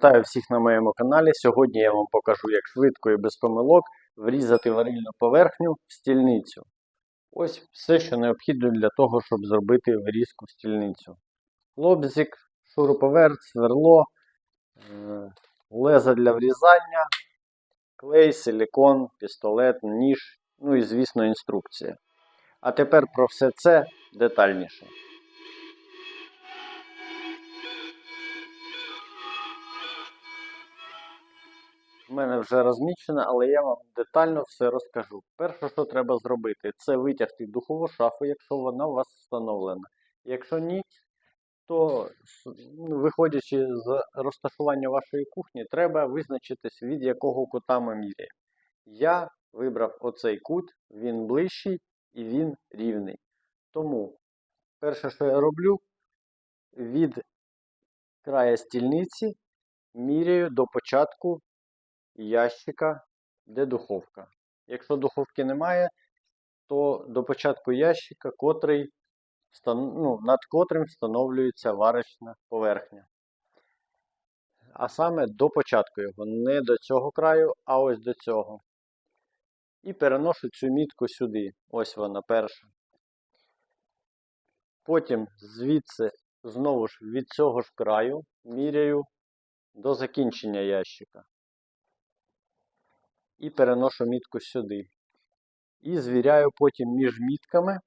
Вітаю всіх на моєму каналі. Сьогодні я вам покажу, як швидко і без помилок врізати варильну поверхню в стільницю. Ось все, що необхідно для того, щоб зробити врізку в стільницю. Лобзик, шуруповерт, сверло, е, леза для врізання, клей, силікон, пістолет, ніж, ну і, звісно, інструкція. А тепер про все це детальніше. У мене вже розмічено, але я вам детально все розкажу. Перше, що треба зробити, це витягти духову шафу, якщо вона у вас встановлена. Якщо ні, то ну, виходячи з розташування вашої кухні, треба визначитись, від якого кута ми міряємо. Я вибрав оцей кут, він ближчий і він рівний. Тому перше, що я роблю, від края стільниці міряю до початку ящика, де духовка. Якщо духовки немає, то до початку ящика, котрий, ну, над котрим встановлюється варочна поверхня. А саме до початку його, не до цього краю, а ось до цього. І переношу цю мітку сюди. Ось вона перша. Потім звідси, знову ж від цього ж краю, міряю до закінчення ящика і переношу мітку сюди. І звіряю потім між мітками,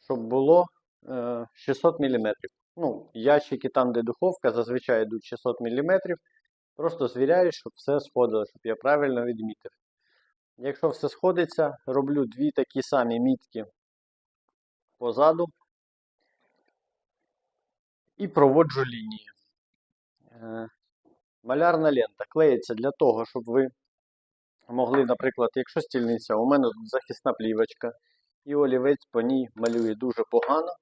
щоб було е, 600 мм. Ну, ящики там, де духовка, зазвичай йдуть 600 мм. Просто звіряю, щоб все сходило, щоб я правильно відмітив. Якщо все сходиться, роблю дві такі самі мітки позаду і проводжу лінії. Е, Малярна лента клеїться для того, щоб ви могли, наприклад, якщо стільниця, у мене тут захисна плівочка, і олівець по ній малює дуже погано.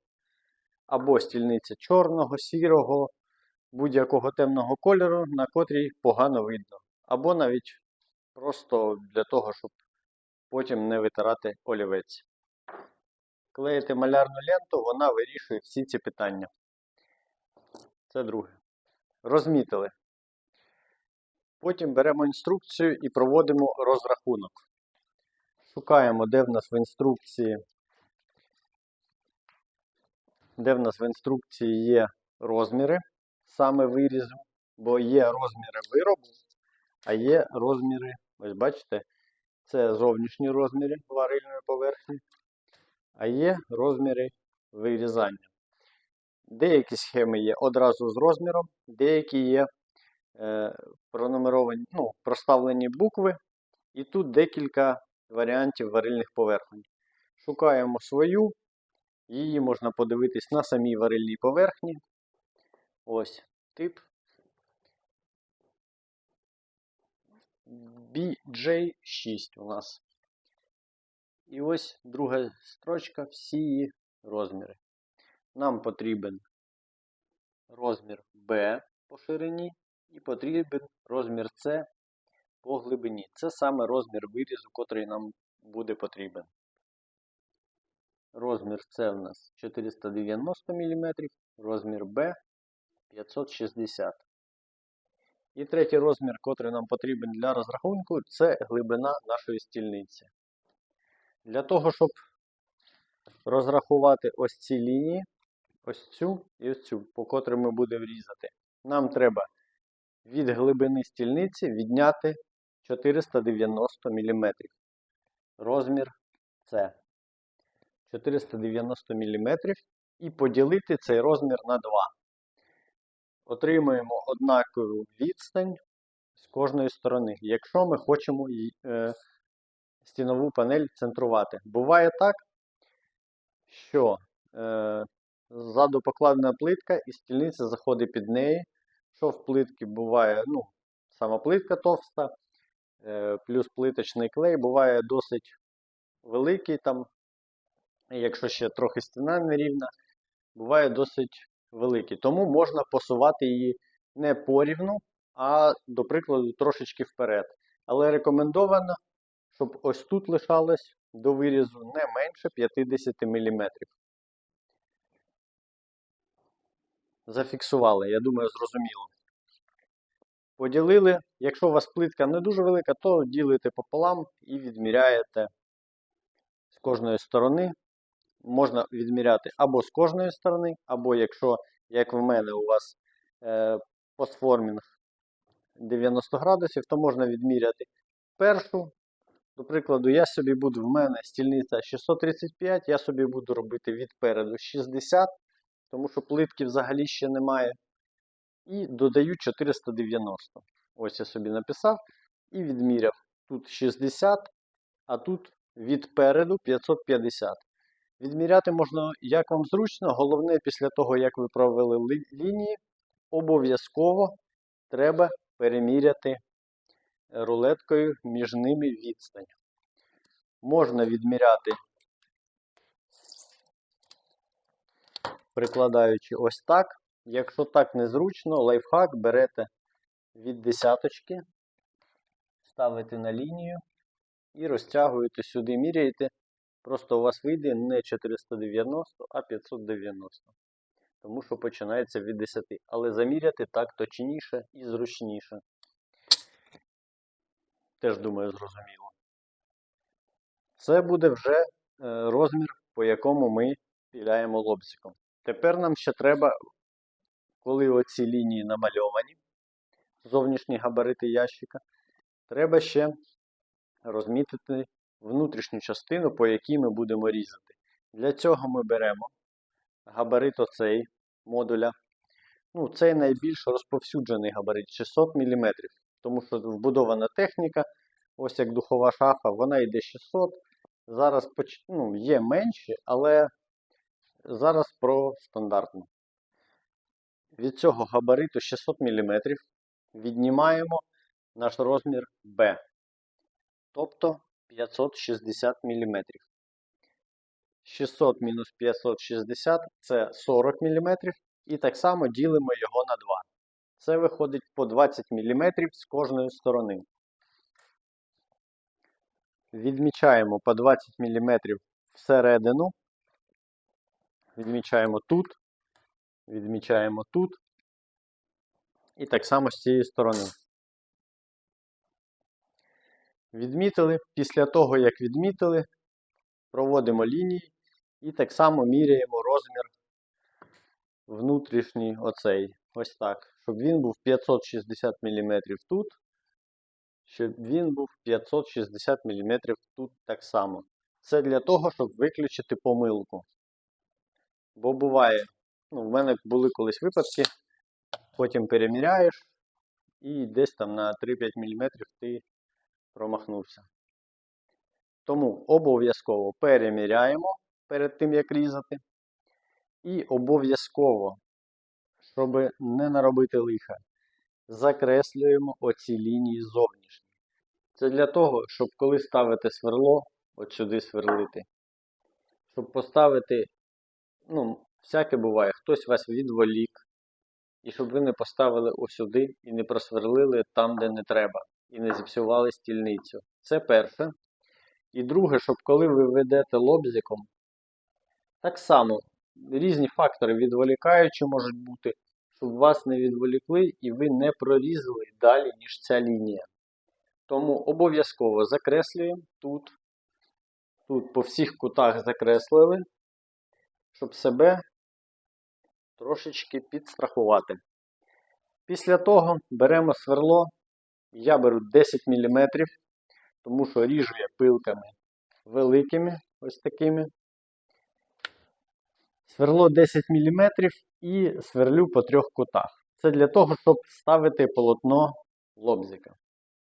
Або стільниця чорного, сірого, будь-якого темного кольору, на котрій погано видно. Або навіть просто для того, щоб потім не витирати олівець. Клеїти малярну ленту, вона вирішує всі ці питання. Це друге. Розмітили. Потім беремо інструкцію і проводимо розрахунок. Шукаємо, де в нас в інструкції, де в нас в інструкції є розміри саме вирізу, бо є розміри виробу, а є розміри, ось бачите, це зовнішні розміри варильної поверхні, а є розміри вирізання. Деякі схеми є одразу з розміром, деякі є пронумеровані, ну, проставлені букви, і тут декілька варіантів варильних поверхонь. Шукаємо свою, її можна подивитись на самій варильній поверхні. Ось тип BJ6 у нас. І ось друга строчка, всі її розміри. Нам потрібен розмір B по ширині потрібен розмір С по глибині. Це саме розмір вирізу, котрий нам буде потрібен. Розмір С у нас 490 мм, розмір Б 560 І третій розмір, котрий нам потрібен для розрахунку, це глибина нашої стільниці. Для того, щоб розрахувати ось ці лінії, ось цю і ось цю, по котрій ми будемо різати, нам треба від глибини стільниці відняти 490 мм. Розмір С. 490 мм і поділити цей розмір на 2. Отримуємо однакову відстань з кожної сторони, якщо ми хочемо е, стінову панель центрувати. Буває так, що е, ззаду покладена плитка і стільниця заходить під неї. Що в плитки буває, ну, сама плитка товста, е, плюс плиточний клей буває досить великий там, якщо ще трохи стіна нерівна, буває досить великий. Тому можна посувати її не порівну, а, до прикладу, трошечки вперед. Але рекомендовано, щоб ось тут лишалось до вирізу не менше 50 мм. Зафіксували, я думаю, зрозуміло. Поділили. Якщо у вас плитка не дуже велика, то ділите пополам і відміряєте з кожної сторони. Можна відміряти або з кожної сторони, або якщо, як в мене, у вас е, постформінг 90 градусів, то можна відміряти першу. До прикладу, я собі буду, в мене стільниця 635, я собі буду робити відпереду 60, тому що плитки взагалі ще немає. І додаю 490. Ось я собі написав і відміряв. Тут 60, а тут відпереду 550. Відміряти можна як вам зручно. Головне, після того, як ви провели ли- лінії, обов'язково треба переміряти рулеткою між ними відстань. Можна відміряти, прикладаючи ось так. Якщо так незручно, лайфхак берете від десяточки, ставите на лінію і розтягуєте сюди, міряєте. Просто у вас вийде не 490, а 590. Тому що починається від 10. Але заміряти так точніше і зручніше. Теж думаю, зрозуміло. Це буде вже е, розмір, по якому ми піляємо лобзиком. Тепер нам ще треба, коли оці лінії намальовані, зовнішні габарити ящика, треба ще розмітити внутрішню частину, по якій ми будемо різати. Для цього ми беремо габарит оцей модуля. Ну, цей найбільш розповсюджений габарит 600 мм, тому що вбудована техніка, ось як духова шафа, вона йде 600. Зараз ну, є менші, але зараз про стандартну. Від цього габариту 600 мм віднімаємо наш розмір B, тобто 560 мм. 600 мінус 560 це 40 мм. І так само ділимо його на 2. Це виходить по 20 мм з кожної сторони. Відмічаємо по 20 мм всередину. Відмічаємо тут. Відмічаємо тут. І так само з цієї сторони. Відмітили. Після того, як відмітили, проводимо лінії і так само міряємо розмір внутрішній оцей. Ось так. Щоб він був 560 мм тут. Щоб він був 560 мм тут так само. Це для того, щоб виключити помилку. Бо буває, ну, в мене були колись випадки, потім переміряєш і десь там на 3-5 мм ти промахнувся. Тому обов'язково переміряємо перед тим, як різати. І обов'язково, щоб не наробити лиха, закреслюємо оці лінії зовнішні. Це для того, щоб коли ставите сверло, от сюди сверлити, щоб поставити, ну, всяке буває, хтось вас відволік, і щоб ви не поставили ось сюди і не просверлили там, де не треба, і не зіпсували стільницю. Це перше. І друге, щоб коли ви ведете лобзиком, так само різні фактори відволікаючі можуть бути, щоб вас не відволікли і ви не прорізали далі, ніж ця лінія. Тому обов'язково закреслюємо тут, тут по всіх кутах закреслили, щоб себе трошечки підстрахувати. Після того беремо сверло, я беру 10 мм, тому що ріжу я пилками великими, ось такими. Сверло 10 мм і сверлю по трьох кутах. Це для того, щоб вставити полотно лобзика,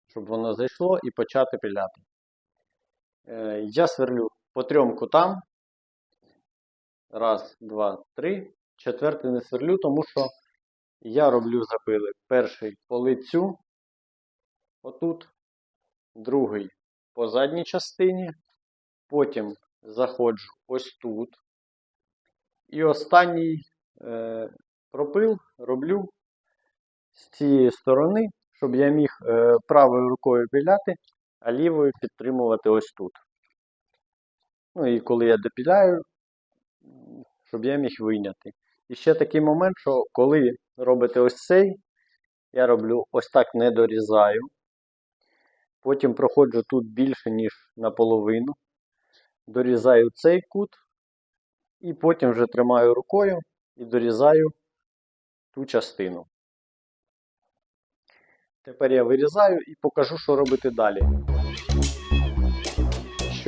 щоб воно зайшло і почати пиляти. Е, Я сверлю по трьом кутам. Раз, два, три. Четвертий не сверлю, тому що я роблю запили. Перший по лицю, отут, другий по задній частині, потім заходжу ось тут. І останній е, пропил роблю з цієї сторони, щоб я міг е, правою рукою піляти, а лівою підтримувати ось тут. Ну і коли я допіляю, щоб я міг вийняти. І ще такий момент, що коли робите ось цей, Я роблю ось так не дорізаю. Потім проходжу тут більше, ніж наполовину. Дорізаю цей кут. І потім вже тримаю рукою і дорізаю ту частину. Тепер я вирізаю і покажу, що робити далі.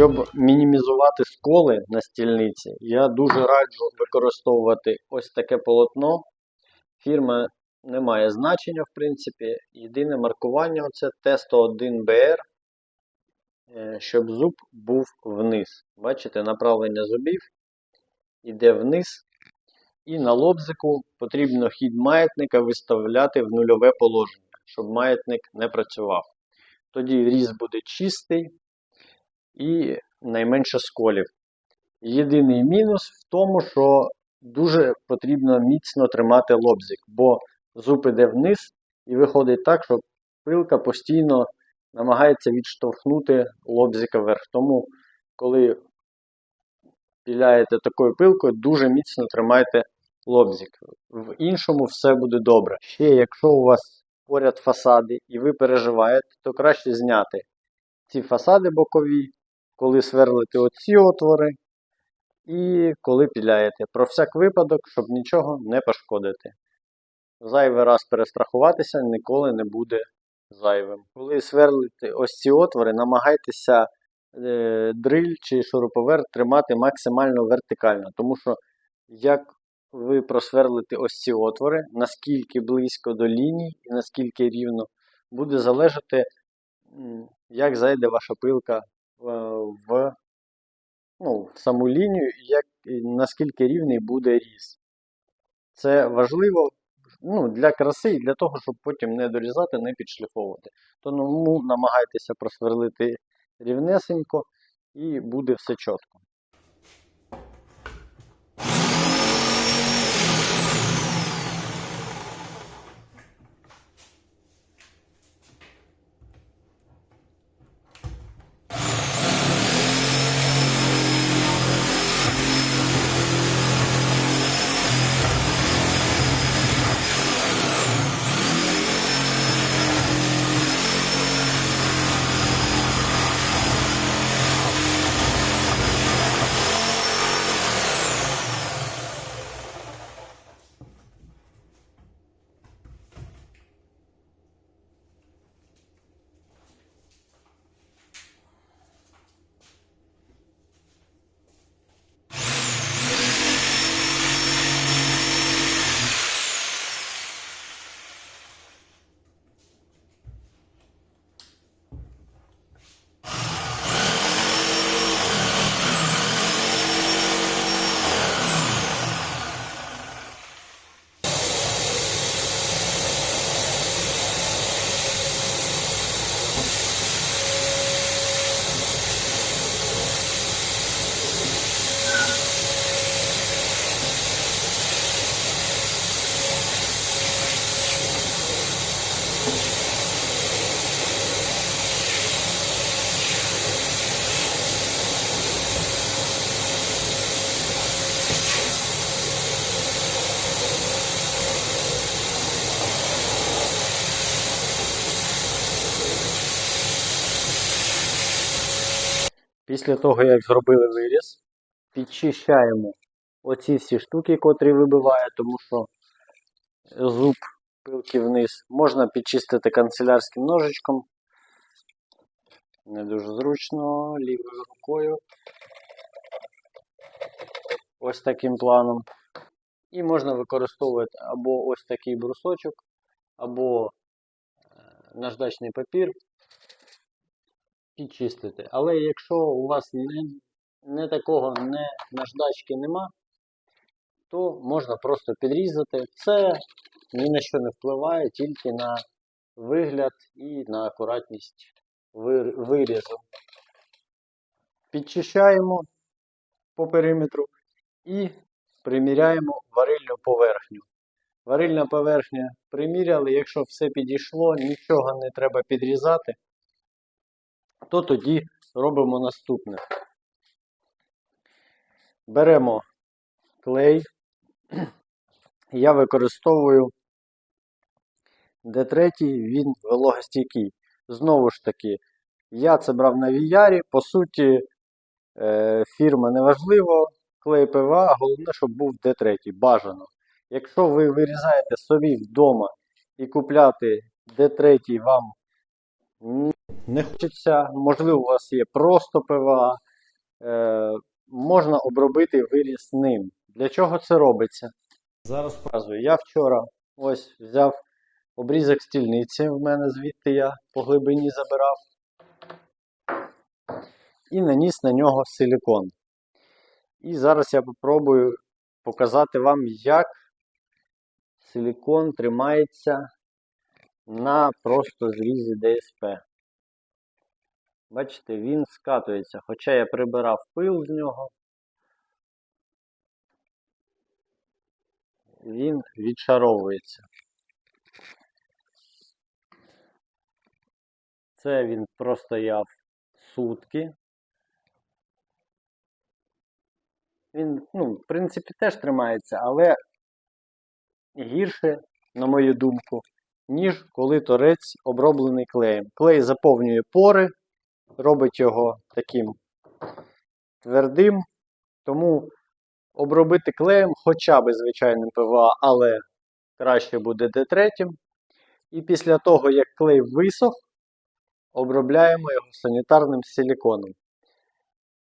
Щоб мінімізувати сколи на стільниці, я дуже раджу використовувати ось таке полотно. Фірма не має значення, в принципі. Єдине маркування це Т101BR, е, щоб зуб був вниз. Бачите, направлення зубів іде вниз. І на лобзику потрібно хід маятника виставляти в нульове положення, щоб маятник не працював. Тоді різ буде чистий і найменше сколів. Єдиний мінус в тому, що дуже потрібно міцно тримати лобзик, бо зуб іде вниз і виходить так, що пилка постійно намагається відштовхнути лобзика вверх. Тому, коли піляєте такою пилкою, дуже міцно тримайте лобзик. В іншому все буде добре. Ще, якщо у вас поряд фасади і ви переживаєте, то краще зняти ці фасади бокові, коли сверлите оці отвори, і коли піляєте. Про всяк випадок, щоб нічого не пошкодити. Зайвий раз перестрахуватися ніколи не буде зайвим. Коли сверлите ось ці отвори, намагайтеся е, дриль чи шуруповерт тримати максимально вертикально, тому що як ви просверлите ось ці отвори, наскільки близько до ліній і наскільки рівно, буде залежати, як зайде ваша пилка в, ну, в саму лінію і як, наскільки рівний буде різ. Це важливо ну, для краси і для того, щоб потім не дорізати, не підшліфовувати. Тому намагайтеся просверлити рівнесенько і буде все чітко. Після того, як зробили виріз, підчищаємо оці всі штуки, котрі вибиває, тому що зуб пилки вниз. Можна підчистити канцелярським ножичком. Не дуже зручно, лівою рукою. Ось таким планом. І можна використовувати або ось такий брусочок, або е, наждачний папір підчистити. Але якщо у вас не, не такого не наждачки нема, то можна просто підрізати. Це ні на що не впливає, тільки на вигляд і на акуратність вир- вирізу. Підчищаємо по периметру і приміряємо варильну поверхню. Варильна поверхня приміряли, якщо все підійшло, нічого не треба підрізати, то тоді робимо наступне. Беремо клей. Я використовую Д3 він вологостійкий. Знову ж таки, я це брав на VR, по суті, е, фірма неважливо, клей ПВА, головне, щоб був Д3, бажано. Якщо ви вирізаєте собі вдома і купляти Д3 вам не хочеться, можливо, у вас є просто ПВА, е, можна обробити виріз ним. Для чого це робиться? Зараз показую. Я вчора ось взяв обрізок стільниці, в мене звідти я по глибині забирав. І наніс на нього силікон. І зараз я попробую показати вам, як силікон тримається на просто зрізі ДСП. Бачите, він скатується, хоча я прибирав пил з нього. Він відшаровується. Це він простояв сутки. Він, ну, в принципі, теж тримається, але гірше, на мою думку, ніж коли торець оброблений клеєм. Клей заповнює пори, робить його таким твердим, тому обробити клеєм хоча б звичайним ПВА, але краще буде Д3. І після того, як клей висох, обробляємо його санітарним силіконом.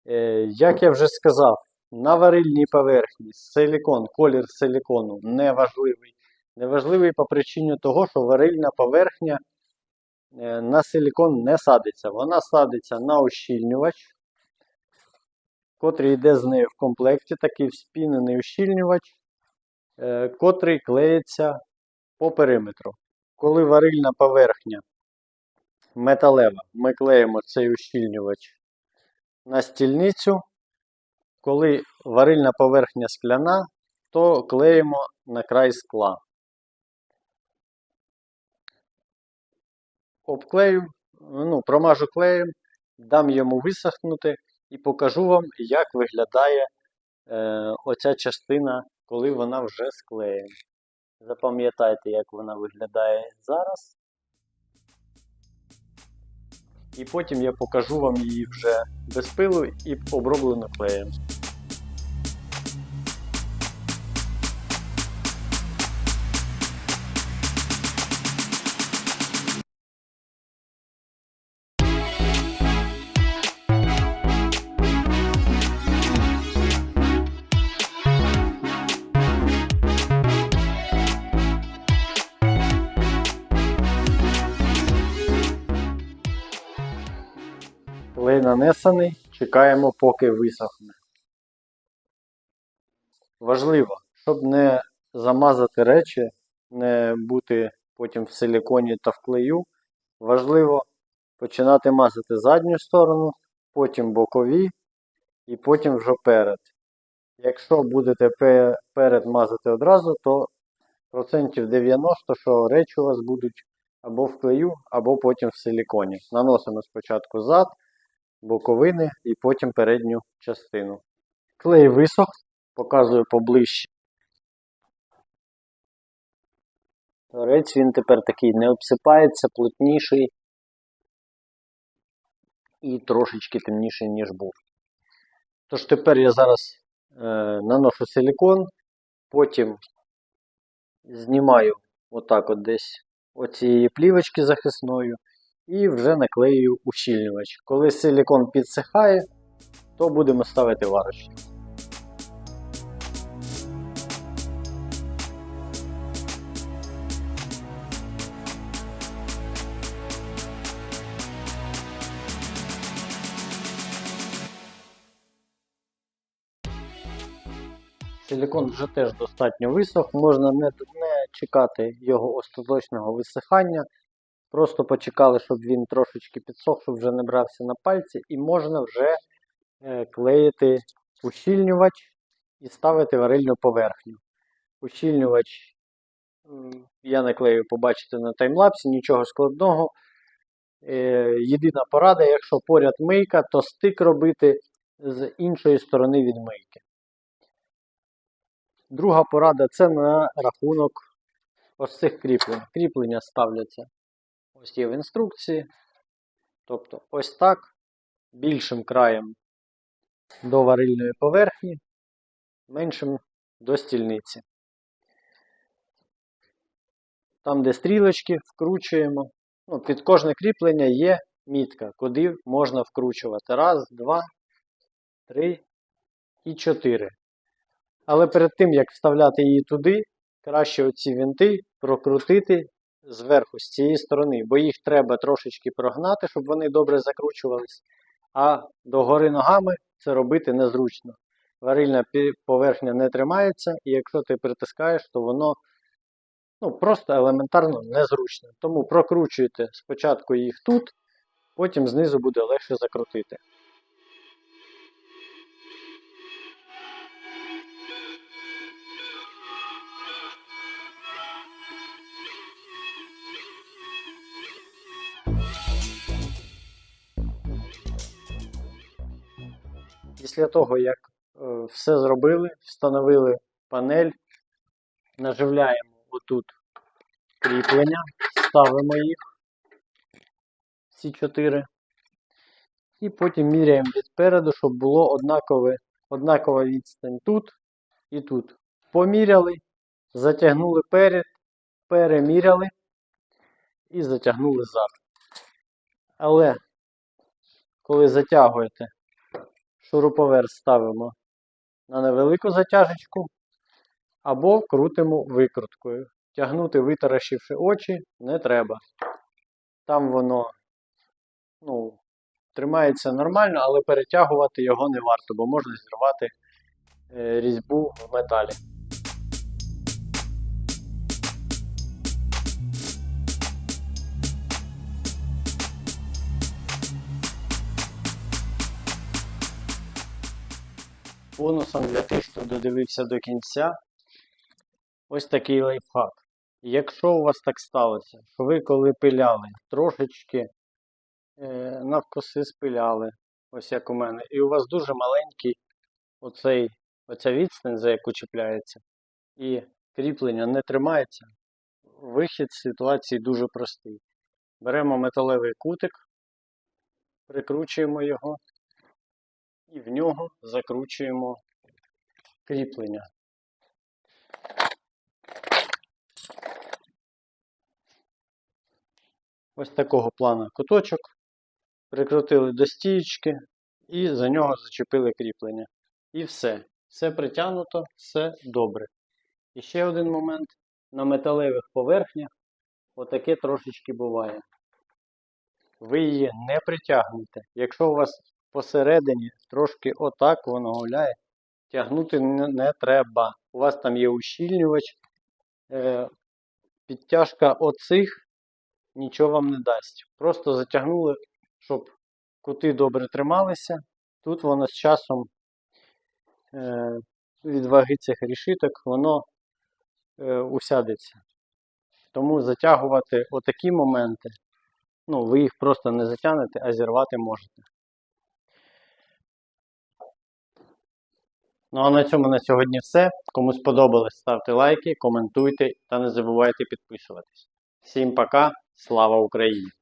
Е, як я вже сказав, на варильній поверхні силікон, колір силікону не важливий. Не важливий по причині того, що варильна поверхня е, на силікон не садиться. Вона садиться на ущільнювач, котрий йде з нею в комплекті, такий вспінений ущільнювач, е, котрий клеїться по периметру. Коли варильна поверхня металева, ми клеїмо цей ущільнювач на стільницю. Коли варильна поверхня скляна, то клеїмо на край скла. Обклею, ну, промажу клеєм, дам йому висохнути і покажу вам, як виглядає е, оця частина, коли вона вже склеєна. Запам'ятайте, як вона виглядає зараз. І потім я покажу вам її вже без пилу і оброблену клеєм. Нанесений, чекаємо, поки висохне. Важливо, щоб не замазати речі, не бути потім в силіконі та в клею. Важливо починати мазати задню сторону, потім бокові і потім вже перед. Якщо будете пе- перед мазати одразу, то процентів 90, що речі у вас будуть або в клею, або потім в силіконі. Наносимо спочатку зад боковини і потім передню частину. Клей висох, показую поближче. Торець він тепер такий не обсипається, плотніший і трошечки темніший, ніж був. Тож тепер я зараз е, наношу силікон, потім знімаю отак от десь оцієї плівочки захисною і вже наклею ущільнювач. Коли силікон підсихає, то будемо ставити варочки. Силікон вже теж достатньо висох, можна не, не чекати його остаточного висихання. Просто почекали, щоб він трошечки підсох, щоб вже не брався на пальці, і можна вже е, клеїти ущільнювач і ставити варильну поверхню. Ущільнювач я наклею, побачите на таймлапсі, нічого складного. Е, єдина порада, якщо поряд мийка, то стик робити з іншої сторони від мийки. Друга порада це на рахунок ось цих кріплень. Кріплення ставляться ось є в інструкції. Тобто ось так, більшим краєм до варильної поверхні, меншим до стільниці. Там, де стрілочки, вкручуємо. Ну, під кожне кріплення є мітка, куди можна вкручувати. Раз, два, три і чотири. Але перед тим, як вставляти її туди, краще оці винти прокрутити зверху, з цієї сторони, бо їх треба трошечки прогнати, щоб вони добре закручувались. А догори ногами це робити незручно. Варильна поверхня не тримається, і якщо ти притискаєш, то воно ну, просто елементарно незручно. Тому прокручуйте спочатку їх тут, потім знизу буде легше закрутити. Після того, як е, все зробили, встановили панель, наживляємо отут кріплення, ставимо їх всі чотири. І потім міряємо відпереду, щоб було однакове, однакова відстань тут і тут. Поміряли, затягнули перед, переміряли і затягнули зад. Але коли затягуєте, шуруповерт ставимо на невелику затяжечку або крутимо викруткою. Тягнути, витаращивши очі, не треба. Там воно ну, тримається нормально, але перетягувати його не варто, бо можна зірвати е, різьбу в металі. Бонусом для тих, хто додивився до кінця, ось такий лайфхак. Якщо у вас так сталося, що ви коли пиляли, трошечки е, навкоси спиляли, ось як у мене, і у вас дуже маленький оцей, оця відстань, за яку чіпляється, і кріплення не тримається, вихід з ситуації дуже простий. Беремо металевий кутик, прикручуємо його і в нього закручуємо кріплення. Ось такого плану куточок. Прикрутили до стієчки і за нього зачепили кріплення. І все. Все притягнуто, все добре. І ще один момент. На металевих поверхнях отаке трошечки буває. Ви її не притягнете. Якщо у вас посередині трошки отак воно гуляє, тягнути не, треба. У вас там є ущільнювач. Е, підтяжка оцих нічого вам не дасть. Просто затягнули, щоб кути добре трималися. Тут воно з часом е, від ваги цих рішиток воно е, усядеться. Тому затягувати отакі моменти, ну, ви їх просто не затягнете, а зірвати можете. Ну а на цьому на сьогодні все. Кому сподобалось, ставте лайки, коментуйте та не забувайте підписуватись. Всім пока, слава Україні!